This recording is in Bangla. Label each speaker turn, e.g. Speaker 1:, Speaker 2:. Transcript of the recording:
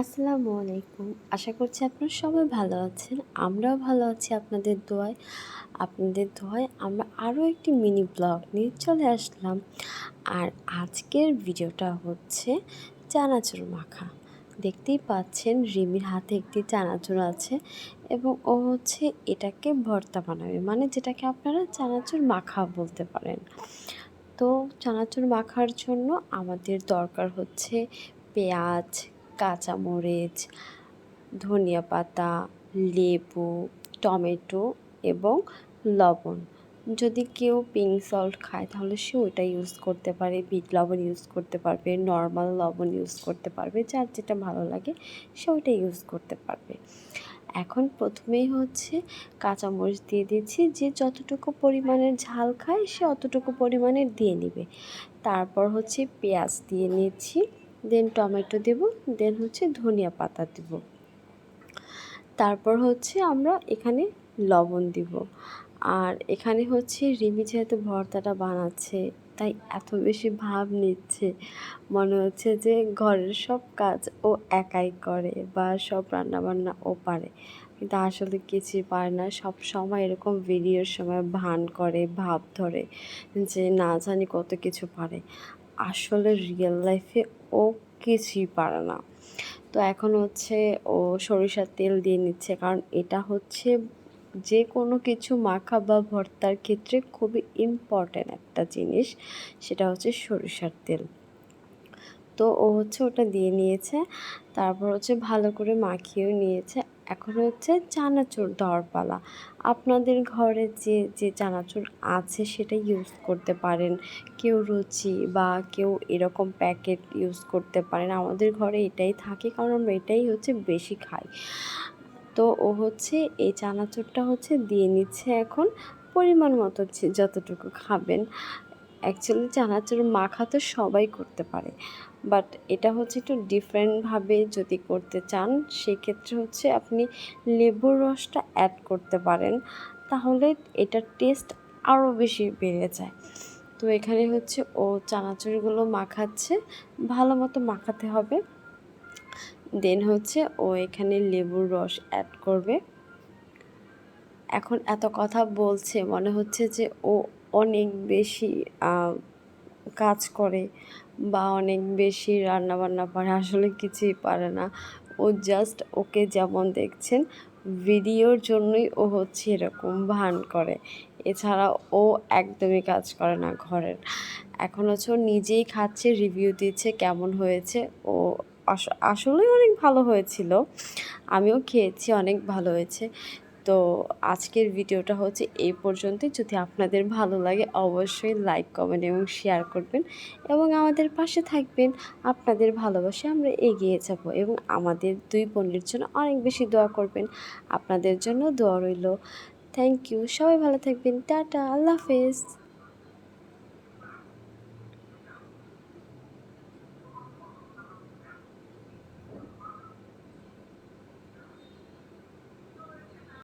Speaker 1: আসসালামু আলাইকুম। আশা করছি আপনারা সবাই ভালো আছেন। আমরাও ভালো আছি আপনাদের দোয়ায়। আপনাদের দোয়ায় আমরা আরও একটি মিনি ব্লগ নিয়ে চলে আসলাম। আর আজকের ভিডিওটা হচ্ছে চানাচুর মাখা। দেখতেই পাচ্ছেন রিমির হাতে একটি চানাচুর আছে এবং ও হচ্ছে এটাকে ভর্তা বানাবে। মানে যেটাকে আপনারা চানাচুর মাখা বলতে পারেন। তো চানাচুর মাখার জন্য আমাদের দরকার হচ্ছে পেঁয়াজ কাঁচামরিচ ধনিয়া পাতা লেবু, টমেটো এবং লবণ। যদি কেউ পিঙ্ক সল্ট খায়, তাহলে সে ওইটা ইউজ করতে পারে। বিট লবণ ইউজ করতে পারবে নর্মাল লবণ ইউজ করতে পারবে, যার যেটা ভালো লাগে সে ওইটা ইউজ করতে পারবে। এখন প্রথমেই হচ্ছে কাঁচামরিচ দিয়ে দিচ্ছি, যে যতটুকু পরিমাণের ঝাল খায় সে অতটুকু পরিমাণের দিয়ে নেবে। তারপর হচ্ছে পেঁয়াজ দিয়ে নিচ্ছি। দেন টমেটো দেব দেন হচ্ছে ধনিয়া পাতা দেব। তারপর হচ্ছে আমরা এখানে লবণ দিব। আর এখানে হচ্ছে রিমি যেহেতু ভর্তাটা বানাচ্ছে, তাই এত বেশি ভাব নিচ্ছে। মনে হচ্ছে যে ঘরের সব কাজ ও একাই করে বা সব রান্নাবান্না ও পারে। কিন্তু আসলে কিছুই পারে না। সব সময় এরকম ভিডিওর সময় ভান করে, ভাব ধরে যে না জানি কত কিছু পারে। আসলে রিয়েল লাইফে ও কিছুই পারে না। তো এখন হচ্ছে ও সরিষার তেল দিয়ে নিচ্ছে, কারণ এটা হচ্ছে যে কোনো কিছু মাখা বা ভর্তার ক্ষেত্রে খুবই ইম্পর্ট্যান্ট একটা জিনিস, সেটা হচ্ছে সরিষার তেল। তো ও হচ্ছে ওটা দিয়ে নিয়েছে। তারপর হচ্ছে ভালো করে মাখিয়েও নিয়েছে। এখন হচ্ছে চানাচুর দেওয়ার পালা আপনাদের ঘরে যে যে চানাচুর আছে সেটা ইউজ করতে পারেন। কেউ রুচি বা কেউ এরকম প্যাকেট ইউজ করতে পারেন। আমাদের ঘরে এটাই থাকে কারণ আমরা এটাই হচ্ছে বেশি খাই। তো ও হচ্ছে এই চানাচুরটা হচ্ছে দিয়ে নিচ্ছে এখন। পরিমাণ মতো যতটুকু খাবেন। অ্যাকচুয়ালি চানাচুর মাখা তো সবাই করতে পারে। বাট এটা হচ্ছে একটু ডিফারেন্টভাবে যদি করতে চান, সেক্ষেত্রে হচ্ছে আপনি লেবুর রসটা অ্যাড করতে পারেন, তাহলে এটার টেস্ট আরও বেশি বেড়ে যায়। তো এখানে হচ্ছে ও চানাচুরগুলো মাখাচ্ছে, ভালো মতো মাখাতে হবে। দেন হচ্ছে ও এখানে লেবুর রস অ্যাড করবে। এখন এত কথা বলছে, মনে হচ্ছে যে ও অনেক বেশি কাজ করে বা অনেক বেশি রান্নাবান্না পারে। আসলে কিছুই পারে না। ও জাস্ট ওকে যেমন দেখছেন, ভিডিওর জন্যই ও হচ্ছে এরকম ভান করে। এছাড়া ও একদমই কাজ করে না ঘরের। এখন হচ্ছে ও নিজেই খাচ্ছে রিভিউ দিচ্ছে কেমন হয়েছে। ও আসলেই অনেক ভালো হয়েছিল। আমিও খেয়েছি, অনেক ভালো হয়েছে। তো আজকের ভিডিওটা হচ্ছে এই পর্যন্তই। যদি আপনাদের ভালো লাগে অবশ্যই লাইক, কমেন্ট এবং শেয়ার করবেন এবং আমাদের পাশে থাকবেন। আপনাদের ভালোবাসে আমরা এগিয়ে যাব এবং আমাদের দুই বোনের জন্য অনেক বেশি দোয়া করবেন। আপনাদের জন্য দোয়া রইল। থ্যাংক ইউ সবাই ভালো থাকবেন। টাটা। আল্লাহ হাফেজ।